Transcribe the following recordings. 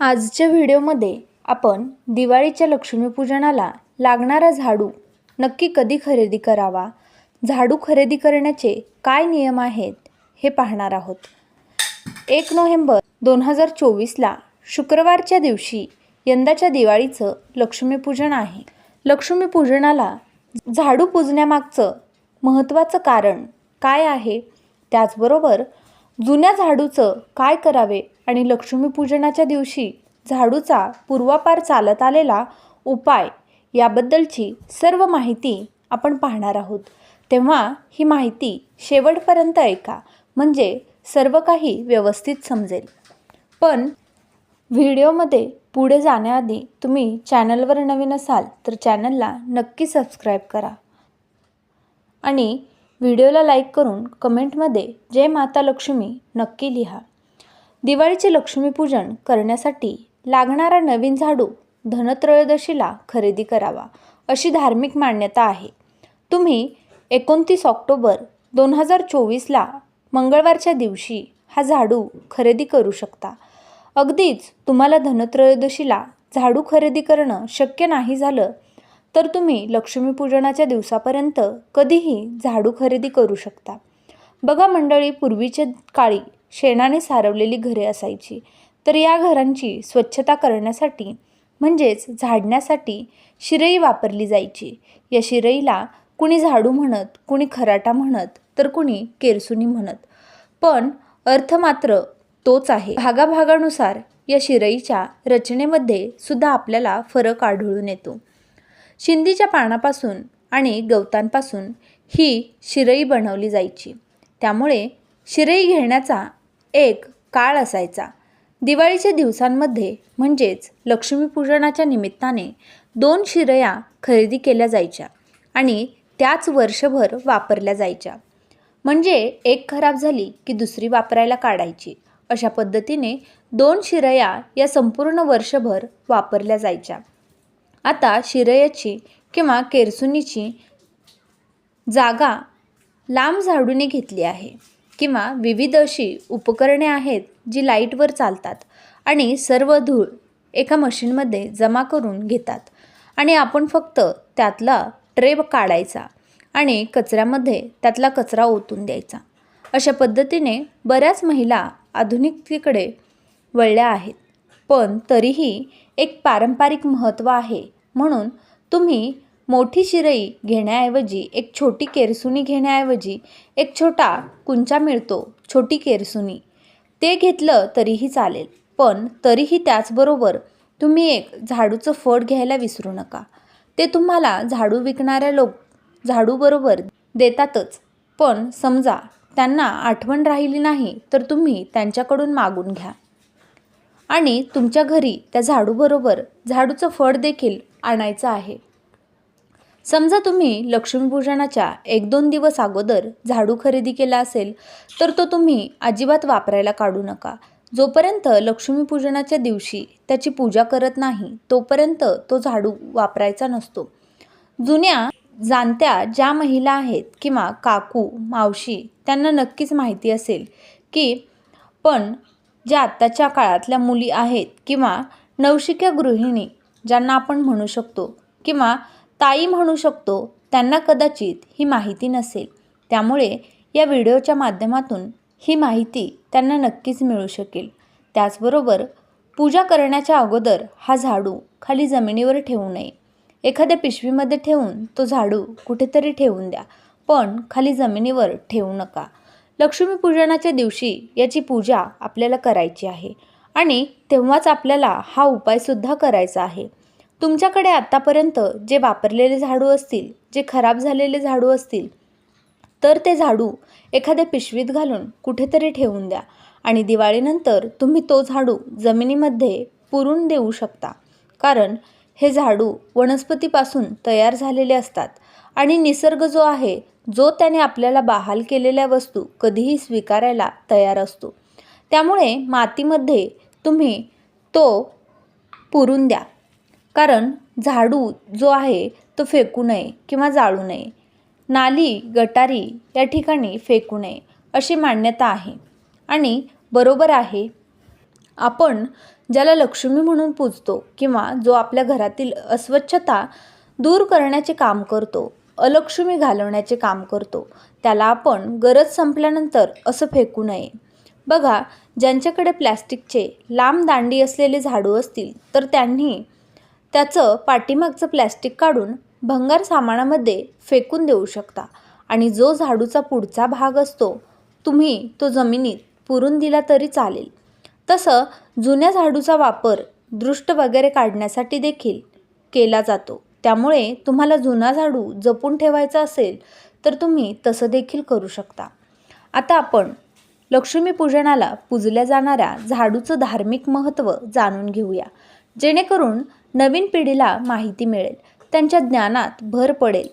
आजच्या व्हिडिओमध्ये आपण दिवाळीच्या लक्ष्मीपूजनाला लागणारा झाडू नक्की कधी खरेदी करावा? झाडू खरेदी करण्याचे काय नियम आहेत हे पाहणार आहोत. एक नोव्हेंबर दोन हजार चोवीसला शुक्रवारच्या दिवशी यंदाच्या दिवाळीचं लक्ष्मीपूजन आहे. लक्ष्मीपूजनाला झाडू पूजण्यामागचं महत्त्वाचं कारण काय आहे? त्याचबरोबर जुन्या झाडूचं काय करावे? आणि लक्ष्मीपूजनाच्या दिवशी झाडूचा पूर्वापार चालत आलेला उपाय याबद्दलची सर्व माहिती आपण पाहणार आहोत. तेव्हा ही माहिती शेवटपर्यंत ऐका म्हणजे सर्व काही व्यवस्थित समजेल. पण व्हिडिओमध्ये पुढे जाण्याआधी तुम्ही चॅनलवर नवीन असाल तर चॅनलला नक्की सबस्क्राईब करा. आणि व्हिडिओला लाईक करून कमेंटमध्ये जय माता लक्ष्मी नक्की लिहा. दिवाळीचे लक्ष्मीपूजन करण्यासाठी लागणारा नवीन झाडू धनत्रयोदशीला खरेदी करावा अशी धार्मिक मान्यता आहे. तुम्ही एकोणतीस ऑक्टोबर दोन हजार चोवीसला मंगळवारच्या दिवशी हा झाडू खरेदी करू शकता. अगदीच तुम्हाला धनत्रयोदशीला झाडू खरेदी करणं शक्य नाही झालं तर तुम्ही लक्ष्मीपूजनाच्या दिवसापर्यंत कधीही झाडू खरेदी करू शकता. बघा मंडळी पूर्वीचे काळी शेणाने सारवलेली घरे असायची. तर या घरांची स्वच्छता करण्यासाठी म्हणजेच झाडण्यासाठी शिरई वापरली जायची. या शिरईला कुणी झाडू म्हणत कुणी खराटा म्हणत तर कुणी केरसुनी म्हणत. पण अर्थ मात्र तोच आहे. भागाभागानुसार या शिरईच्या रचनेमध्ये सुद्धा आपल्याला फरक आढळून येतो. शिंदीच्या पानापासून आणि गवतांपासून ही शिरई बनवली जायची. त्यामुळे शिरई घेण्याचा एक काळ असायचा. दिवाळीच्या दिवसांमध्ये म्हणजेच लक्ष्मीपूजनाच्या निमित्ताने दोन शिरया खरेदी केल्या जायच्या आणि त्याच वर्षभर वापरल्या जायच्या. म्हणजे एक खराब झाली की दुसरी वापरायला काढायची. अशा पद्धतीने दोन शिरया या संपूर्ण वर्षभर वापरल्या जायच्या. आता शिरयाची किंवा केरसुनीची जागा लांब झाडूने घेतली आहे. किंवा विविध अशी उपकरणे आहेत जी लाईटवर चालतात आणि सर्व धूळ एका मशीनमध्ये जमा करून घेतात. आणि आपण फक्त त्यातला ट्रे काढायचा आणि कचऱ्यामध्ये त्यातला कचरा ओतून द्यायचा. अशा पद्धतीने बऱ्याच महिला आधुनिकतेकडे वळल्या आहेत. पण तरीही एक पारंपरिक महत्त्व आहे म्हणून तुम्ही मोठी शिरई घेण्याऐवजी एक छोटी केरसुनी घेण्याऐवजी एक छोटा कुंचा मिळतो छोटी केरसुनी. ते घेतलं तरीही चालेल पण तरीही त्याचबरोबर तुम्ही एक झाडूचं फड घ्यायला विसरू नका. ते तुम्हाला झाडू विकणाऱ्या लोक झाडूबरोबर देतातच. पण समजा त्यांना आठवण राहिली नाही तर तुम्ही त्यांच्याकडून मागून घ्या. आणि तुमच्या घरी त्या झाडूबरोबर झाडूचं फळ देखील आणायचं आहे. समजा तुम्ही लक्ष्मीपूजनाच्या एक दोन दिवस अगोदर झाडू खरेदी केला असेल तर तो तुम्ही अजिबात वापरायला काढू नका. जोपर्यंत लक्ष्मीपूजनाच्या दिवशी त्याची पूजा करत नाही तोपर्यंत तो झाडू वापरायचा नसतो. जुन्या जाणत्या ज्या महिला आहेत किंवा काकू मावशी त्यांना नक्कीच माहिती असेल की पण ज्या आत्ताच्या काळातल्या मुली आहेत किंवा नवशिक्या गृहिणी ज्यांना आपण म्हणू शकतो किंवा ताई म्हणू शकतो त्यांना कदाचित ही माहिती नसेल. त्यामुळे या व्हिडिओच्या माध्यमातून ही माहिती त्यांना नक्कीच मिळू शकेल. त्याचबरोबर पूजा करण्याच्या अगोदर हा झाडू खाली जमिनीवर ठेवू नये. एखाद्या पिशवीमध्ये ठेवून तो झाडू कुठेतरी ठेवून द्या पण खाली जमिनीवर ठेवू नका. लक्ष्मीपूजनाच्या दिवशी याची पूजा आपल्याला करायची आहे आणि तेव्हाच आपल्याला हा उपायसुद्धा करायचा आहे. तुमच्याकडे आत्तापर्यंत जे वापरलेले झाडू असतील जे खराब झालेले झाडू असतील तर ते झाडू एखाद्या पिशवीत घालून कुठेतरी ठेवून द्या आणि दिवाळीनंतर तुम्ही तो झाडू जमिनीमध्ये पुरून देऊ शकता. कारण हे झाडू वनस्पतीपासून तयार झालेले असतात आणि निसर्ग जो आहे जो त्याने आपल्याला बहाल केलेल्या वस्तू कधीही स्वीकारायला तयार असतो. त्यामुळे मातीमध्ये तुम्ही तो पुरून द्या. कारण झाडू जो आहे तो फेकू नये किंवा जाळू नये. नाली गटारी या ठिकाणी फेकू नये अशी मान्यता आहे. आणि बरोबर आहे आपण ज्याला लक्ष्मी म्हणून पूजतो किंवा जो आपल्या घरातील अस्वच्छता दूर करण्याचे काम करतो अलक्ष्मी घालवण्याचे काम करतो त्याला आपण गरज संपल्यानंतर असं फेकू नये. बघा ज्यांच्याकडे प्लॅस्टिकचे लांब दांडी असलेले झाडू असतील तर त्यांनी त्याचं पाठीमागचं प्लॅस्टिक काढून भंगार सामानामध्ये फेकून देऊ शकता. आणि जो झाडूचा पुढचा भाग असतो तुम्ही तो जमिनीत पुरून दिला तरी चालेल. तसं जुन्या झाडूचा वापर दृष्ट वगैरे काढण्यासाठी देखील केला जातो. त्यामुळे तुम्हाला जुना झाडू जपून ठेवायचा असेल तर तुम्ही तसं देखील करू शकता. आता आपण लक्ष्मीपूजनाला पूजल्या जाणाऱ्या झाडूचं धार्मिक महत्त्व जाणून घेऊया. जेणेकरून नवीन पिढीला माहिती मिळेल. त्यांच्या ज्ञानात भर पडेल.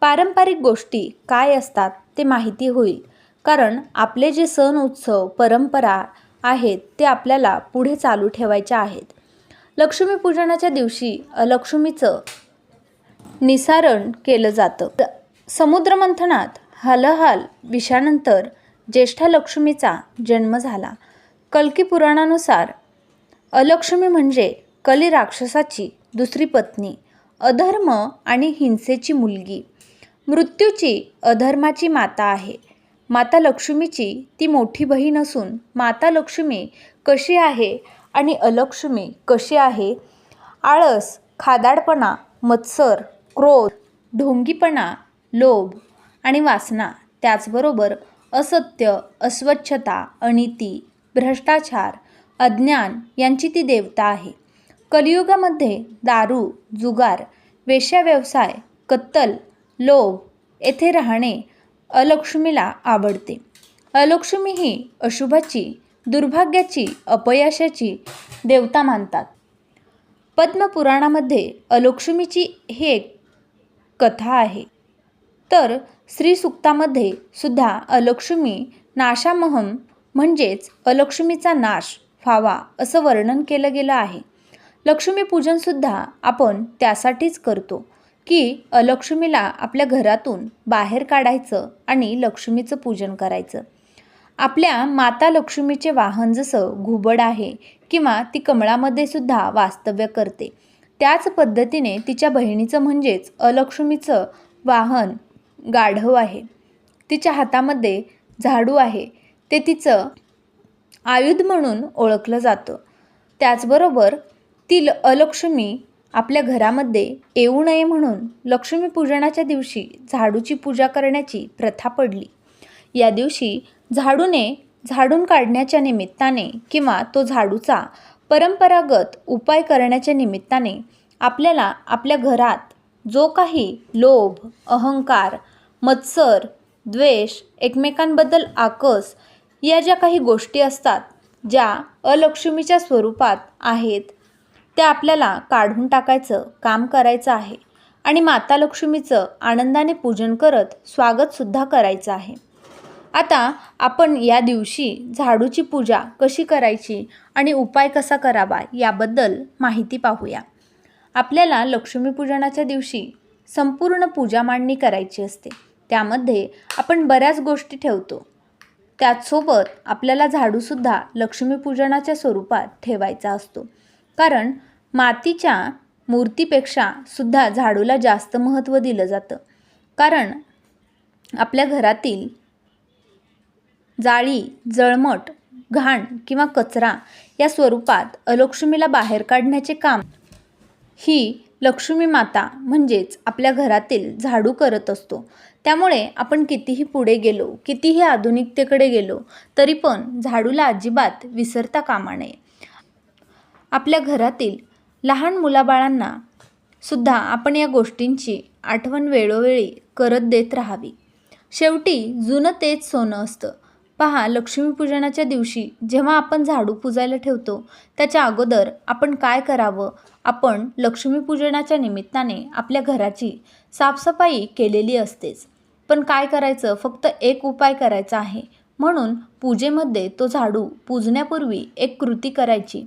पारंपरिक गोष्टी काय असतात ते माहिती होईल. कारण आपले जे सण उत्सव परंपरा आहेत ते आपल्याला पुढे चालू ठेवायच्या आहेत. लक्ष्मीपूजनाच्या दिवशी लक्ष्मीचं निसारण केलं जातं. समुद्रमंथनात हलहल विषानंतर ज्येष्ठा लक्ष्मीचा जन्म झाला. कल्की पुराणानुसार अलक्ष्मी म्हणजे कली राक्षसाची दुसरी पत्नी अधर्म आणि हिंसेची मुलगी. मृत्यूची अधर्माची माता आहे. माता लक्ष्मीची ती मोठी बहीण असून माता लक्ष्मी कशी आहे आणि अलक्ष्मी कशी आहे? आळस खादाडपणा मत्सर क्रोध ढोंगीपणा लोभ आणि वासना त्याचबरोबर असत्य अस्वच्छता अनिती भ्रष्टाचार अज्ञान यांची ती देवता आहे. कलियुगामध्ये दारू जुगार वेश्याव्यवसाय कत्तल लोभ येथे राहणे अलक्ष्मीला आवडते. अलक्ष्मी ही अशुभाची दुर्भाग्याची अपयशाची देवता मानतात. पद्मपुराणामध्ये अलक्ष्मीची ही एक कथा आहे. तर श्रीसुक्तामध्ये सुद्धा अलक्ष्मी नाशामहम म्हणजेच अलक्ष्मीचा नाश व्हावा असं वर्णन केलं गेलं आहे. लक्ष्मीपूजनसुद्धा आपण त्यासाठीच करतो की अलक्ष्मीला आपल्या घरातून बाहेर काढायचं आणि लक्ष्मीचं पूजन करायचं. आपल्या माता लक्ष्मीचे वाहन जसं घुबड आहे किंवा ती कमळामध्ये सुद्धा वास्तव्य करते त्याच पद्धतीने तिच्या बहिणीचं म्हणजेच अलक्ष्मीचं वाहन गाढव आहे. तिच्या हातामध्ये झाडू आहे. ते तिचं आयुध म्हणून ओळखलं जातं. त्याचबरोबर ती ल अलक्ष्मी आपल्या घरामध्ये येऊ नये म्हणून लक्ष्मीपूजनाच्या दिवशी झाडूची पूजा करण्याची प्रथा पडली. या दिवशी झाडूने झाडून काढण्याच्या निमित्ताने किंवा तो झाडूचा परंपरागत उपाय करण्याच्या निमित्ताने आपल्याला आपल्या घरात जो काही लोभ अहंकार मत्सर द्वेष एकमेकांबद्दल आकस या ज्या काही गोष्टी असतात ज्या अलक्ष्मीच्या स्वरूपात आहेत ते आपल्याला काढून टाकायचं काम करायचं आहे. आणि माता लक्ष्मीचं आनंदाने पूजन करत स्वागतसुद्धा करायचं आहे. आता आपण या दिवशी झाडूची पूजा कशी करायची आणि उपाय कसा करावा याबद्दल माहिती पाहूया. आपल्याला लक्ष्मीपूजनाच्या दिवशी संपूर्ण पूजा मांडणी करायची असते. त्यामध्ये आपण बऱ्याच गोष्टी ठेवतो. त्याचसोबत आपल्याला झाडूसुद्धा लक्ष्मीपूजनाच्या स्वरूपात ठेवायचा असतो. कारण मातीच्या मूर्तीपेक्षा सुद्धा झाडूला जास्त महत्त्व दिलं जातं. कारण आपल्या घरातील जाळी जळमट घाण किंवा कचरा या स्वरूपात अलक्ष्मीला बाहेर काढण्याचे काम ही लक्ष्मी माता म्हणजेच आपल्या घरातील झाडू करत असतो. त्यामुळे आपण कितीही पुढे गेलो कितीही आधुनिकतेकडे गेलो तरी पण झाडूला अजिबात विसरता कामा नये. आपल्या घरातील लहान मुलाबाळांना सुद्धा आपण या गोष्टींची आठवण वेळोवेळी करत देत राहावी. शेवटी जुनं तेच सोनं असतं. पहा लक्ष्मीपूजनाच्या दिवशी जेव्हा आपण झाडू पूजायला ठेवतो त्याच्या अगोदर आपण काय करावं? आपण लक्ष्मीपूजनाच्या निमित्ताने आपल्या घराची साफसफाई केलेली असतेच. पण काय करायचं? फक्त एक उपाय करायचा आहे. म्हणून पूजेमध्ये तो झाडू पूजण्यापूर्वी एक कृती करायची.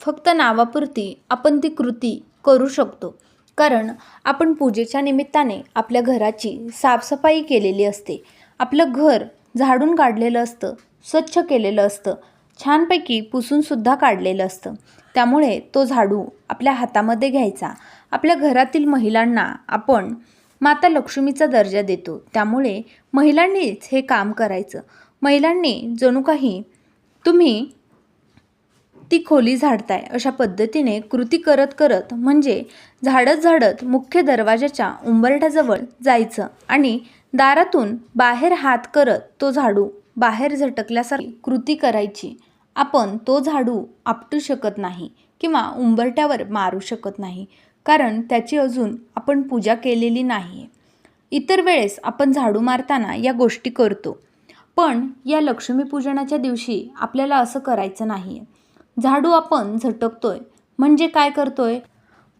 फक्त नावापुरती आपण ती कृती करू शकतो. कारण आपण पूजेच्या निमित्ताने आपल्या घराची साफसफाई केलेली असते. आपलं घर झाडून काढलेलं असतं स्वच्छ केलेलं असतं छानपैकी पुसूनसुद्धा काढलेलं असतं. त्यामुळे तो झाडू आपल्या हातामध्ये घ्यायचा. आपल्या घरातील महिलांना आपण माता लक्ष्मीचा दर्जा देतो. त्यामुळे महिलांनीच हे काम करायचं. महिलांनी जणू काही तुम्ही ती खोली झाडताय अशा पद्धतीने कृती करत करत म्हणजे झाडत झाडत मुख्य दरवाजाच्या उंबरठ्याजवळ जायचं आणि दारातून बाहेर हात करत तो झाडू बाहेर झटकल्यासारखी कृती करायची. आपण तो झाडू आपटू शकत नाही किंवा उंबरट्यावर मारू शकत नाही कारण त्याची अजून आपण पूजा केलेली नाही इतर वेळेस आपण झाडू मारताना या गोष्टी करतो. पण या लक्ष्मीपूजनाच्या दिवशी आपल्याला असं करायचं नाही आहे झाडू आपण झटकतोय. म्हणजे काय करतोय?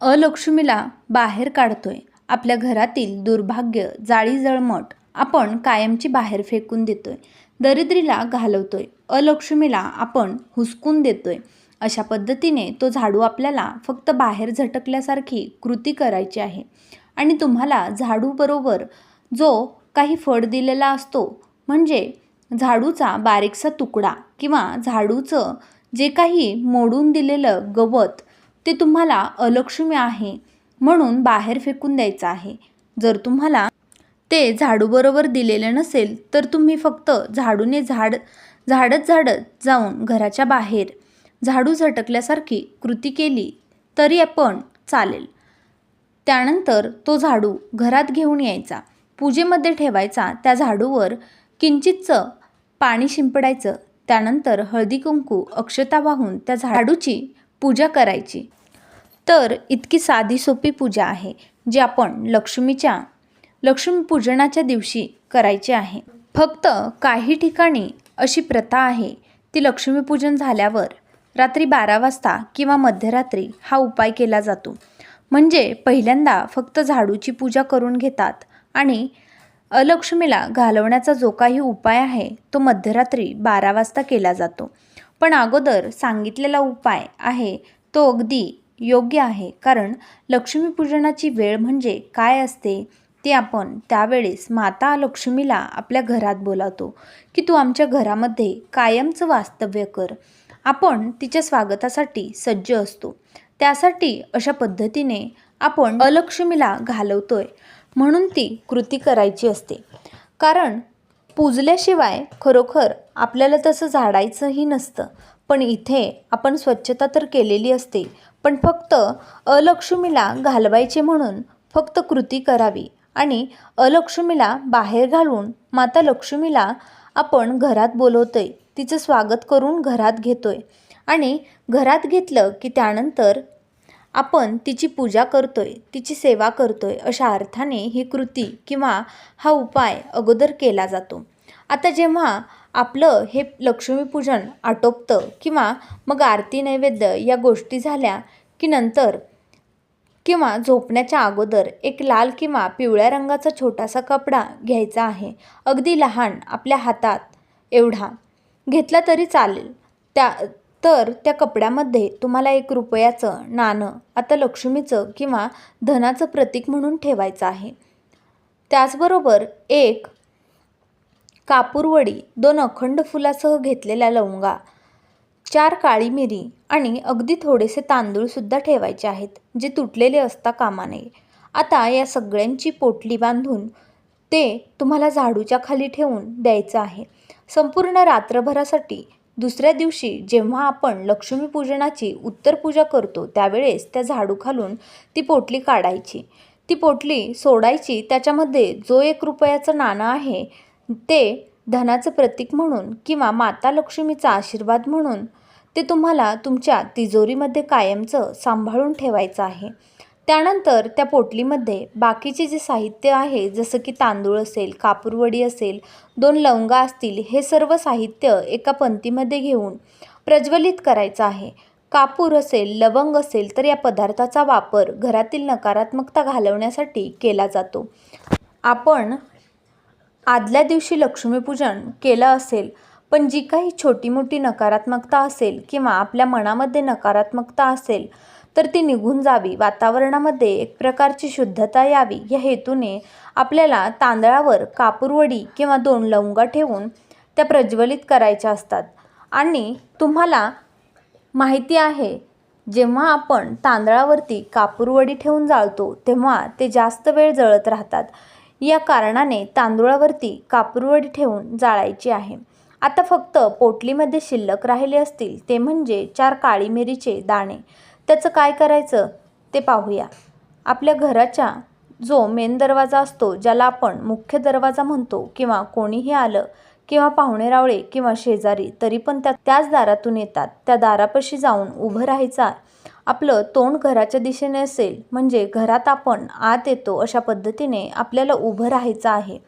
अलक्ष्मीला बाहेर काढतोय. आपल्या घरातील दुर्भाग्य जाळी जळमट आपण कायमची बाहेर फेकून देतोय. दरिद्रीला घालवतोय. अलक्ष्मीला आपण हुसकून देतोय. अशा पद्धतीने तो झाडू आपल्याला फक्त बाहेर झटकल्यासारखी कृती करायची आहे. आणि तुम्हाला झाडूबरोबर जो काही फळ दिलेला असतो म्हणजे झाडूचा बारीकसा तुकडा किंवा झाडूचं जे काही मोडून दिलेलं गवत ते तुम्हाला अलक्ष्मी आहे म्हणून बाहेर फेकून द्यायचं आहे. जर तुम्हाला ते झाडूबरोबर दिलेलं नसेल तर तुम्ही फक्त झाडूने झाड झाडत झाडत जाऊन घराच्या बाहेर झाडू झटकल्यासारखी कृती केली तरी आपण चालेल. त्यानंतर तो झाडू घरात घेऊन यायचा. पूजेमध्ये ठेवायचा त्या झाडूवर किंचितचं पाणी शिंपडायचं. त्यानंतर हळदी कुंकू अक्षता वाहून त्या झाडूची पूजा करायची. तर इतकी साधी सोपी पूजा आहे जी आपण लक्ष्मीच्या लक्ष्मीपूजनाच्या दिवशी करायची आहे. फक्त काही ठिकाणी अशी प्रथा आहे ती लक्ष्मीपूजन झाल्यावर रात्री बारा वाजता किंवा मध्यरात्री हा उपाय केला जातो. म्हणजे पहिल्यांदा फक्त झाडूची पूजा करून घेतात आणि अलक्ष्मीला घालवण्याचा जो काही उपाय आहे तो मध्यरात्री बारा वाजता केला जातो. पण अगोदर सांगितलेला उपाय आहे तो अगदी योग्य आहे. कारण लक्ष्मीपूजनाची वेळ म्हणजे काय असते ते आपण त्यावेळेस माता लक्ष्मीला आपल्या घरात बोलावतो की तू आमच्या घरामध्ये कायमचं वास्तव्य कर. आपण तिच्या स्वागतासाठी सज्ज असतो. त्यासाठी अशा पद्धतीने आपण अलक्ष्मीला घालवतोय. म्हणून ती कृती करायची असते. कारण पूजल्याशिवाय खरोखर आपल्याला तसं झाडायचंही नसतं. पण इथे आपण स्वच्छता तर केलेली असते. पण फक्त अलक्ष्मीला घालवायचे म्हणून फक्त कृती करावी आणि अलक्ष्मीला बाहेर घालून माता लक्ष्मीला आपण घरात बोलवतो आहे तिचं स्वागत करून घरात घेतो आहे आणि घरात घेतलं की त्यानंतर आपण तिची पूजा करतोय तिची सेवा करतोय अशा अर्थाने ही कृती किंवा हा उपाय अगोदर केला जातो. आता जेव्हा आपलं हे लक्ष्मीपूजन आटोपतं किंवा मग आरती नैवेद्य या गोष्टी झाल्या की नंतर किंवा झोपण्याच्या अगोदर एक लाल किंवा पिवळ्या रंगाचा छोटासा कपडा घ्यायचा आहे. अगदी लहान आपल्या हातात एवढा. घेतला तरी चालेल. त्या तर त्या कपड्यामध्ये तुम्हाला एक रुपयाचं नाणं आता लक्ष्मीचं किंवा धनाचं प्रतीक म्हणून ठेवायचं आहे. त्याचबरोबर एक कापूरवडी दोन अखंड फुलासह घेतलेल्या लवंगा चार काळी मिरी आणि अगदी थोडेसे तांदूळसुद्धा ठेवायचे आहेत जे तुटलेले असता कामा नये. आता या सगळ्यांची पोटली बांधून ते तुम्हाला झाडूच्या खाली ठेवून द्यायचं आहे. संपूर्ण रात्रभरासाठी दुसऱ्या दिवशी जेव्हा आपण लक्ष्मीपूजनाची उत्तर पूजा करतो त्यावेळेस त्या झाडू खालून ती पोटली काढायची. ती पोटली सोडायची. त्याच्यामध्ये जो एक रुपयाचं नाणं आहे ते धनाचं प्रतीक म्हणून किंवा माता लक्ष्मीचा आशीर्वाद म्हणून ते तुम्हाला तुमच्या तिजोरीमध्ये कायमचं सांभाळून ठेवायचं आहे. त्यानंतर त्या पोटलीमध्ये बाकीचे जे साहित्य आहे जसं की तांदूळ असेल कापूरवडी असेल दोन लवंगा असतील हे सर्व साहित्य एका पंक्तीमध्ये घेऊन प्रज्वलित करायचं आहे. कापूर असेल लवंग असेल तर या पदार्थाचा वापर घरातील नकारात्मकता घालवण्यासाठी केला जातो. आपण आदल्या दिवशी लक्ष्मीपूजन केलं असेल पण जी काही छोटी मोठी नकारात्मकता असेल किंवा आपल्या मनामध्ये नकारात्मकता असेल तर ती निघून जावी. वातावरणामध्ये एक प्रकारची शुद्धता यावी. या हेतूने आपल्याला तांदळावर कापूरवडी किंवा दोन लवंगा ठेवून त्या प्रज्वलित करायच्या असतात. आणि तुम्हाला माहिती आहे जेव्हा आपण तांदळावरती कापूरवडी ठेवून जाळतो तेव्हा ते जास्त वेळ जळत राहतात. या कारणाने तांदूळावरती कापूरवडी ठेवून जाळायची आहे. आता फक्त पोटलीमध्ये शिल्लक राहिले असतील ते म्हणजे चार काळी मिरीचे दाणे. त्याचं काय करायचं? ते पाहूया. आपल्या घराच्या जो मेन दरवाजा असतो ज्याला आपण मुख्य दरवाजा म्हणतो किंवा कोणीही आलं किंवा पाहुणेरावळे किंवा शेजारी तरी पण त्या त्याच दारातून येतात. त्या दारापाशी जाऊन उभं राहायचा आपलं तोंड घराच्या दिशेने असेल म्हणजे घरात आपण आत येतो अशा पद्धतीने आपल्याला उभं राहायचं आहे.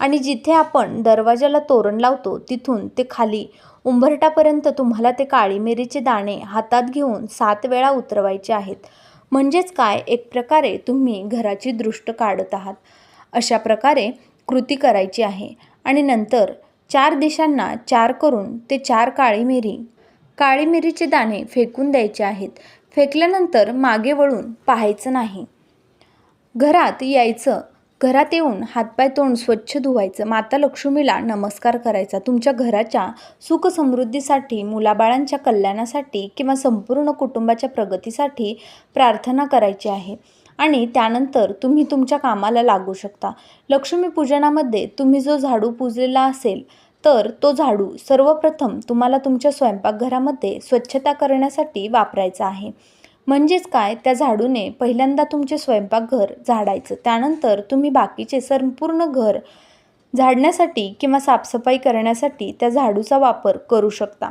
आणि जिथे आपण दरवाजाला तोरण लावतो तिथून ते खाली उंबरठापर्यंत तुम्हाला ते काळी मिरीचे दाणे हातात घेऊन सात वेळा उतरवायचे आहेत. म्हणजेच काय? एक प्रकारे तुम्ही घराची दृष्ट काढत आहात. अशा प्रकारे कृती करायची आहे. आणि नंतर चार दिशांना चार करून ते चार काळी मिरी काळी मिरीचे दाणे फेकून द्यायचे आहेत. फेकल्यानंतर मागे वळून पाहायचं नाही. घरात यायचं घरात येऊन हातपाय तोंड स्वच्छ धुवायचं माता लक्ष्मीला नमस्कार करायचा तुमच्या घराच्या सुख समृद्धीसाठी मुलाबाळांच्या कल्याणासाठी किंवा संपूर्ण कुटुंबाच्या प्रगतीसाठी प्रार्थना करायची आहे. आणि त्यानंतर तुम्ही तुमच्या कामाला लागू शकता. लक्ष्मीपूजनामध्ये तुम्ही जो झाडू पूजलेला असेल तर तो झाडू सर्वप्रथम तुम्हाला तुमच्या स्वयंपाकघरामध्ये स्वच्छता करण्यासाठी वापरायचा आहे. म्हणजेच काय? त्या झाडूने पहिल्यांदा तुमचे स्वयंपाकघर झाडायचं. त्यानंतर तुम्ही बाकीचे संपूर्ण घर झाडण्यासाठी किंवा साफसफाई करण्यासाठी त्या झाडूचा वापर करू शकता.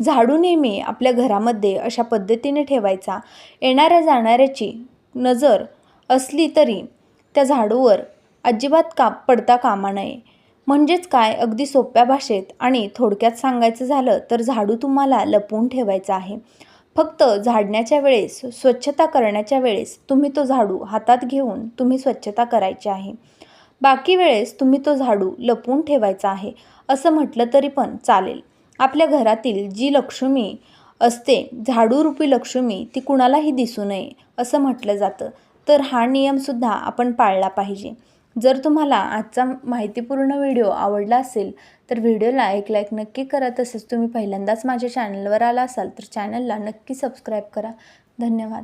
झाडू नेहमी आपल्या घरामध्ये अशा पद्धतीने ठेवायचा. येणाऱ्या जाणाऱ्याची नजर असली तरी त्या झाडूवर अजिबात का पडता कामा नये. म्हणजेच काय? अगदी सोप्या भाषेत आणि थोडक्यात सांगायचं झालं तर झाडू तुम्हाला लपवून ठेवायचा आहे. फक्त झाडण्याच्या वेळेस स्वच्छता करण्याच्या वेळेस तुम्ही तो झाडू हातात घेऊन तुम्ही स्वच्छता करायची आहे. बाकी वेळेस तुम्ही तो झाडू लपवून ठेवायचा आहे असं म्हटलं तरी पण चालेल. आपल्या घरातील जी लक्ष्मी असते झाडूरूपी लक्ष्मी ती कुणालाही दिसू नये असं म्हटलं जातं. तर हा नियमसुद्धा आपण पाळला पाहिजे. जर तुम्हाला आजचा माहितीपूर्ण व्हिडिओ आवडला असेल तर व्हिडिओला एक लाईक नक्की करा. तसेच तुम्ही पहिल्यांदाच माझ्या चॅनलवर आला असाल तर चॅनलला नक्की सबस्क्राईब करा. धन्यवाद.